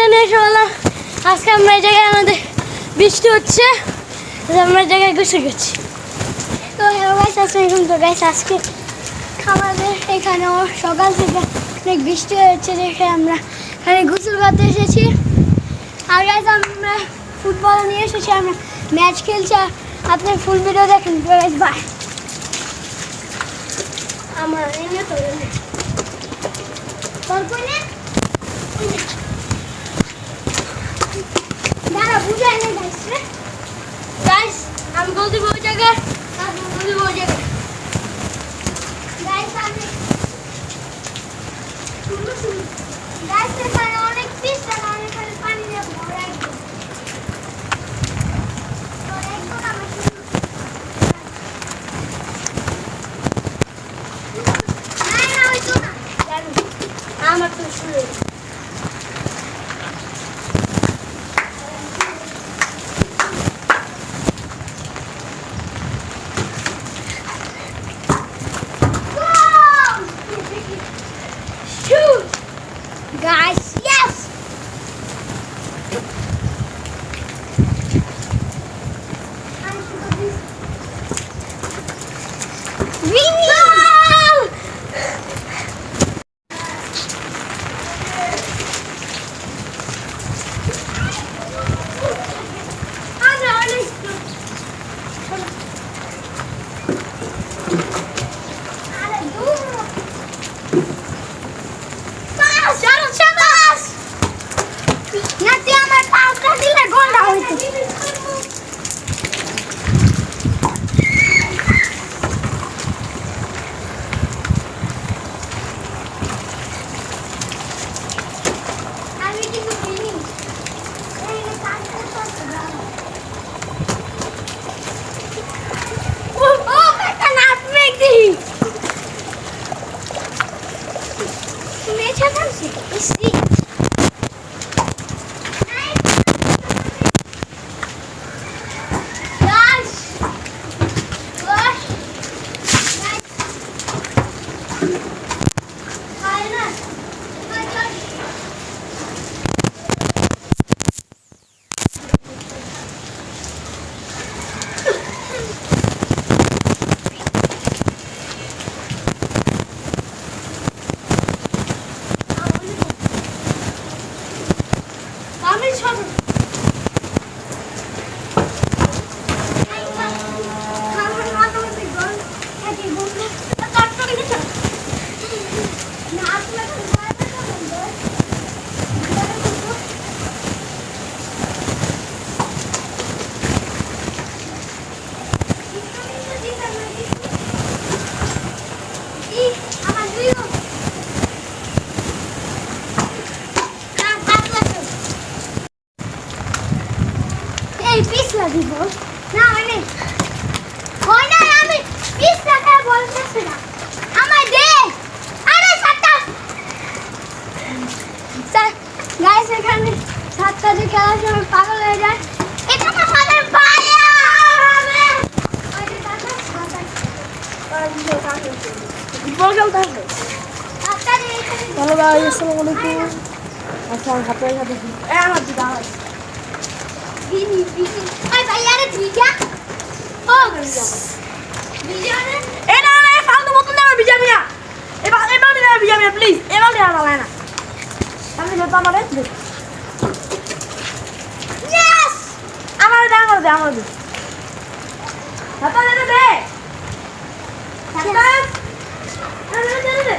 এটা নিয়ে আজকে আমরা এই জায়গায় আমাদের বৃষ্টি হচ্ছে আমরা জায়গায় ঘুষে গেছি তো হ্যালো গাইস আসসালাম তো গাইস আজকে আমাদের এখানে সকাল থেকে অনেক বৃষ্টি হয়েছে দেখে আমরা এখানে গোসল করতে এসেছি। আর গাইস আমরা ফুটবল নিয়ে এসেছি, আমরা ম্যাচ খেলছি। আর আপনি ফুল ভিডিও দেখেন। তো গাইস বাই আমার এমনি তো তোর কোনে না? ওই না। দাঁড়া বুঝাই না গাইস রে গাইস আমি বলতে ওই জায়গায় আর দিব না মানে হয় না আমি পিছলা খাই বলতেছি না। আমায় দে। আরে সাতটা গাইস এখানে সাতটা যে খেলার সময় পাগল হয়ে যায়। এটা তো আমাদের ভাইয়া ফুটবল খেলতে হবে সাতটা যে এখানে হ্যালো ভাই আসসালামু আলাইকুম। আচ্ছা হাতে হাতে। আমার দিদা আমার বিনি বিনি আই ভাইয়া রে ভিজা ও ভিজা রে এ না না এ ফালতু মতন না বিজা মিয়া এবার এবার দিলে বিজা মিয়া প্লিজ এবার দিলে আমার না আমি যেতে আমার দে ইয়েস আমার দে আমার দে আমার দে হাতা দে দে হাতা দে দে দে দে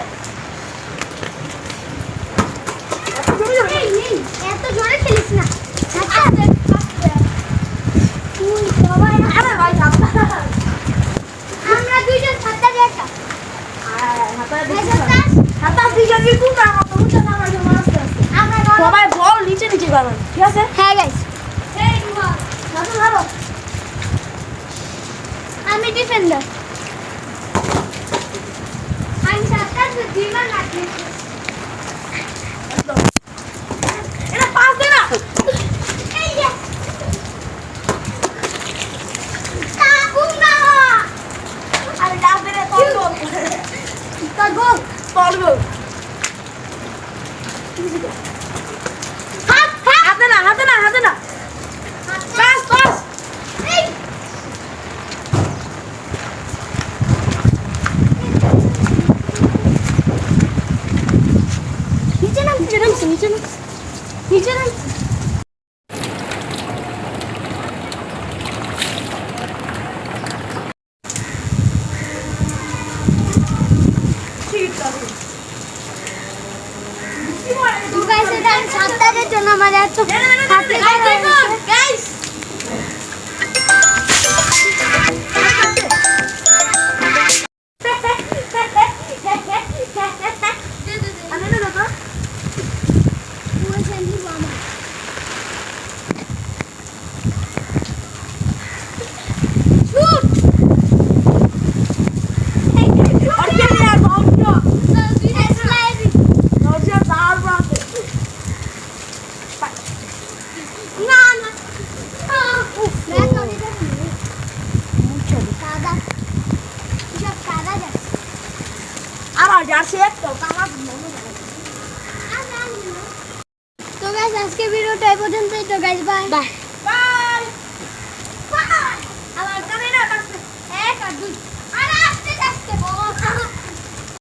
এই নেই এত জোরে খেলিস না আস্তে আস্তে তুই সবাই আরে ভাই হাতা আমরা দুইজন সাতটা দেখা হাতা ভাই সাতটা হাতা দিকে দিকু না আমার উঠে না আমার জন্য আসতে আসতে আমরা গলা সবাই বল নিচে নিচে করবেন ঠিক আছে? হ্যাঁ গাইস আমি ডিফেন্ডার আমি সাতটা দুইবার লাগবে হাতে না হাতে না হাতে না পাস পাস নিচে নামছে নিচে নামছে নিচে নামছে のまでちょっと。আজকে ভিডিওটা এই পর্যন্তই। তো গাইজ বাই বাই বাই আমার ক্যামেরা কাটছে। এক আর দুই।